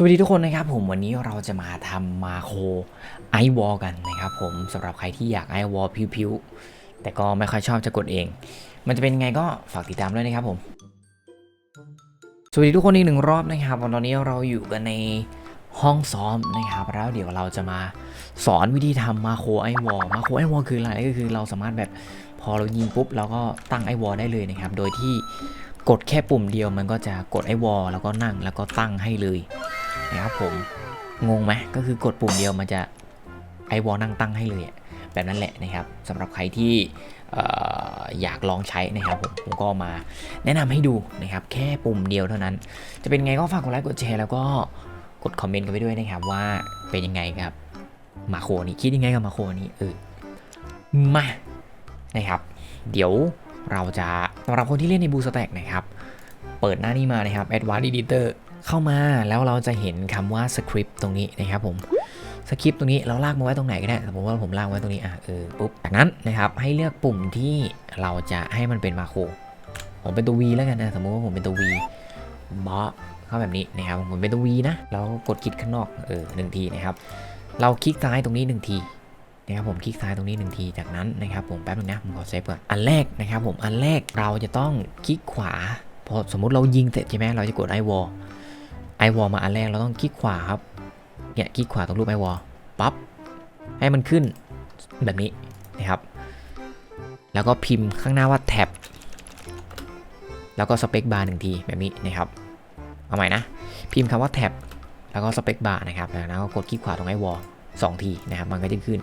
สวัสดีทุกคนนะครับผมวันนี้เราจะมาทำมาโคไอวอลกันนะครับผมสำหรับใครที่อยากไอวอลพิวๆแต่ก็ไม่ค่อยชอบจะกดเอง มันจะเป็นยังไงก็ฝากติดตามด้วยนะครับผม สวัสดีทุกคนอีกหนึ่งรอบนะครับตอนนี้เราอยู่กันในห้องซ้อมนะครับแล้วเดี๋ยวเราจะมาสอนวิธีทำมาโคไอวอลมาโคไอวอลคืออะไรก็คือเราสามารถแบบพอเรายิงปุ๊บเราก็ตั้งไอวอลได้เลยนะครับโดยที่กดแค่ปุ่มเดียวมันก็จะกดไอวอลแล้วก็นั่งแล้วก็ตั้งให้เลย นะครับผมงงไหมก็คือกดปุ่มเดียวมันจะไอวอลนั่งตั้งให้เลยอะแบบนั้นแหละนะครับสำหรับใครที่อออยากลองใช้นะครับผมผมก็มาแนะนำให้ดูนะครับ แค่ปุ่มเดียวเท่านั้น จะเป็นไงก็ฝากกดไลค์กดแชร์แล้วก็กดคอมเมนต์กันไปด้วยนะครับ ว่าเป็นยังไงครับมาโคนี้คิดยังไงกับมาโคนี้เออมานะครับ เดี๋ยวเราจะสำหรับคนที่เล่นในบูสแต็กนะครับ เปิดหน้านี้มานะครับ Advanced Editor เข้ามาแล้วเราจะเห็นคำว่าสคริปต์ตรงนี้นะครับผมสคริปต์ตรงนี้เราลากมาไว้ตรงไหนก็ได้สมมติว่าผมลากไว้ตรงนี้อะเออปุ๊บจากนั้นนะครับให้เลือกปุ่มที่เราจะให้มันเป็นมาโครผมเป็นตัว V แล้วกันนะสมมติว่าผมเป็นตัว V บอสเข้าแบบนี้นะครับผมเป็นตัว V นะเรากดคลิกข้างนอกเออหนึ่งทีนะครับเราคลิกซ้ายตรงนี้หนึ่งทีนะครับผมคลิกซ้ายตรงนี้หนึ่งทีจากนั้นนะครับผมแป๊บนึงนะผมขอเซฟก่อนอันแรกนะครับผมอันแรกเราจะต้องคลิกขวาพอสมมุติเรายิงเสร็จใช่ไหมเราจะกดไอวอล ไอวอลมาอันแรกเราต้องคลิกขวาครับ เนี่ยคลิกขวาตรงรูปไอวอลปั๊บให้มันขึ้นแบบนี้นะครับ แล้วก็พิมพ์ข้างหน้าว่าแท็บแล้วก็สเปคบาร์หนึ่งทีแบบนี้นะครับเอาใหม่นะ พิมพ์คำว่าแท็บแล้วก็สเปคบาร์นะครับแล้วก็กดคลิกขวาตรงไอวอลสองทีนะครับ มันก็จะขึ้น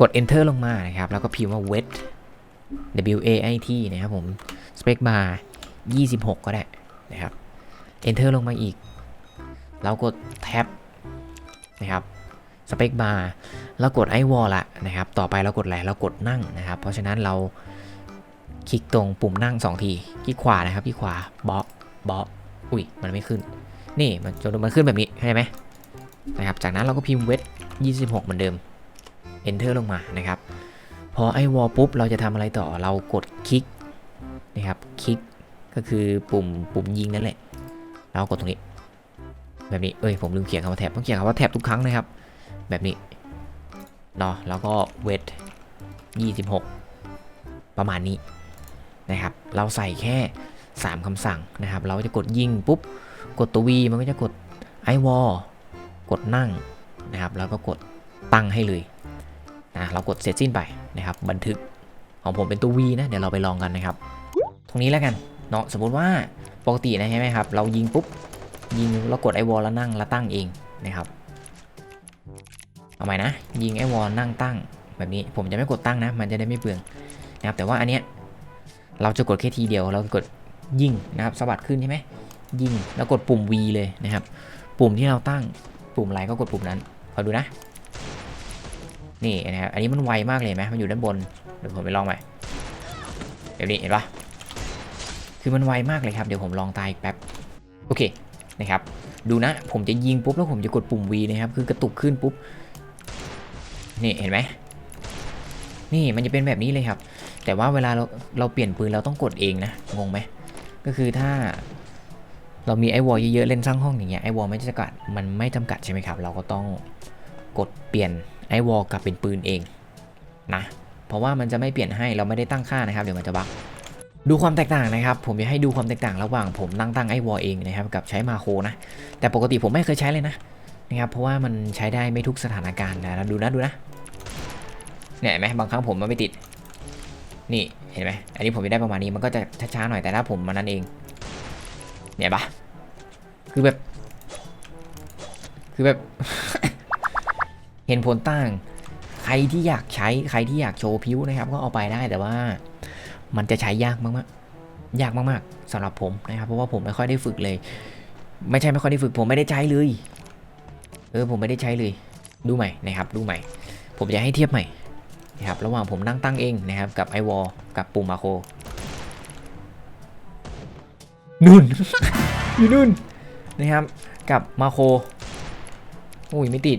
กด enter ลงมานะครับ แล้วก็พิมพ์ว่า wait w a i t นะครับผมสเปคบาร์26 ก็ได้นะครับ enter ลงมาอีก เรากดแท็บนะครับสเปคบาร์แล้วกดไอวอลละนะครับ ต่อไปเรากดอะไรเรากดนั่งนะครับ เพราะฉะนั้นเราคลิกตรงปุ่มนั่ง 2 ทีคลิกขวานะครับคลิกขวาเบาะเบาะอุ้ยมันไม่ขึ้น นี่มันจนมันขึ้นแบบนี้เข้าใจไหมนะครับ จากนั้นเราก็พิมพ์เวท26 เหมือนเดิม enter ลงมานะครับ พอไอวอลปุ๊บเราจะทำอะไรต่อเรากดคลิกนะครับคลิกก็คือปุ่มปุ่มยิงนั่นแหละแล้วกดตรงนี้ แบบนี้ เอ้ย ผมลืมเขียนคำว่าแท็บต้องเขียนคำว่าแท็บทุกครั้งนะครับ แบบนี้เนาะแล้วก็เวท26 ประมาณนี้นะครับ เราใส่แค่ 3คำสั่งนะครับ เราจะกดยิงปุ๊บ กดตัว V มันก็จะกดไอวอลกดนั่งนะครับ แล้วก็กดตั้งให้เลยนะเรากดเสร็จสิ้นไปนะครับ บันทึกของผมเป็นตัว V นะ เดี๋ยวเราไปลองกันนะครับ ตรงนี้แล้วกันเนาะ สมมุติว่าปกตินะใช่ไหมครับ เรายิงปุ๊บ ยิงแล้วกดไอวอลแล้วนั่งแล้วตั้งเองนะครับเอาใหม่นะ ยิงไอวอลนั่งตั้งแบบนี้ผมจะไม่กดตั้งนะ มันจะได้ไม่เปลืองนะครับแต่ว่าอันเนี้ยเราจะกดแค่ทีเดียวเรากดยิงนะครับสะบัดขึ้นใช่ไหมยิงแล้วกดปุ่ม V เลยนะครับ ปุ่มที่เราตั้งปุ่มอะไรก็กดปุ่มนั้นขอดูนะนี่นะครับอันนี้มันไวมากเลยไหมมันอยู่ด้านบนเดี๋ยวผมไปลองใหม่แบบนี้เห็นปะคือมันไวมากเลยครับเดี๋ยวผมลองตายแป๊บโอเค นะครับดูนะผมจะยิงปุ๊บแล้วผมจะกดปุ่ม V นะครับคือกระตุกขึ้นปุ๊บนี่เห็นไหมนี่มันจะเป็นแบบนี้เลยครับ แต่ว่าเวลาเราเราเปลี่ยนปืนเราต้องกดเองนะงงไหมก็คือถ้าเรามีไอวอลเยอะๆเล่นสร้างห้องอย่างเงี้ยไอวอลไม่จำกัดมันไม่จำกัดใช่ไหมครับ เราก็ต้องกดเปลี่ยนไอวอลกลับเป็นปืนเองนะเพราะว่ามันจะไม่เปลี่ยนให้เราไม่ได้ตั้งค่านะครับเดี๋ยวมันจะบั๊ก ดูความแตกต่างนะครับ ผมจะให้ดูความแตกต่างระหว่างผมตั้งตั้งไอวอลเองนะครับกับใช้มาโคนะ แต่ปกติผมไม่เคยใช้เลยนะนะครับเพราะว่ามันใช้ได้ไม่ทุกสถานการณ์นะดูนะดูนะเนี่ยเห็นไหมบางครั้งผมมันไม่ติด นี่เห็นไหมอันนี้ผมจะได้ประมาณนี้มันก็จะช้าๆหน่อยแต่ถ้าผมมันนั้นเอง เนี่ยปะคือแบบ คือแบบ เห็นผลต่าง ใครที่อยากใช้ใครที่อยากโชว์ผิวนะครับ ก็เอาไปได้แต่ว่า มันจะใช้ยากมากๆ ยากมากๆสำหรับผมนะครับ เพราะว่าผมไม่ค่อยได้ฝึกเลย ไม่ใช่ไม่ค่อยได้ฝึก ผมไม่ได้ใช้เลย เออผมไม่ได้ใช้เลย ดูใหม่นะครับ ดูใหม่ ผมจะให้เทียบใหม่นะครับ ระหว่างผมนั่งตั้งเองนะครับ กับไอวอลกับปุ่มมาโคนุ่น อยู่นุ่นนะครับ กับมาโคโอ้ยไม่ติด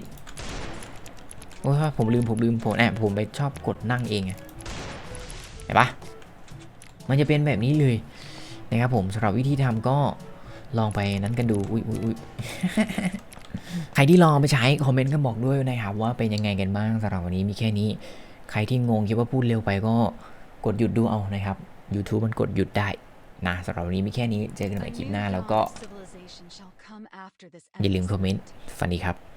โอ้ยผมลืมผมลืมผมแอบผมไปชอบกดนั่งเองไงเห็นปะ มันจะเป็นแบบนี้เลยนะครับผมสำหรับวิธีทำก็ลองไปนั้นกันดูอุ้ยอุ้ยอุ้ยใครที่ลองเอาไปใช้คอมเมนต์กันบอกด้วยนะครับว่าเป็นยังไงกันบ้างสำหรับวันนี้มีแค่นี้ ใครที่งงคิดว่าพูดเร็วไปก็กดหยุดดูเอานะครับ YouTube มันกดหยุดได้นะสำหรับวันนี้มีแค่นี้เจอกันใหม่คลิปหน้าแล้วก็ อย่าลืมคอมเมนต์ฝันดีครับ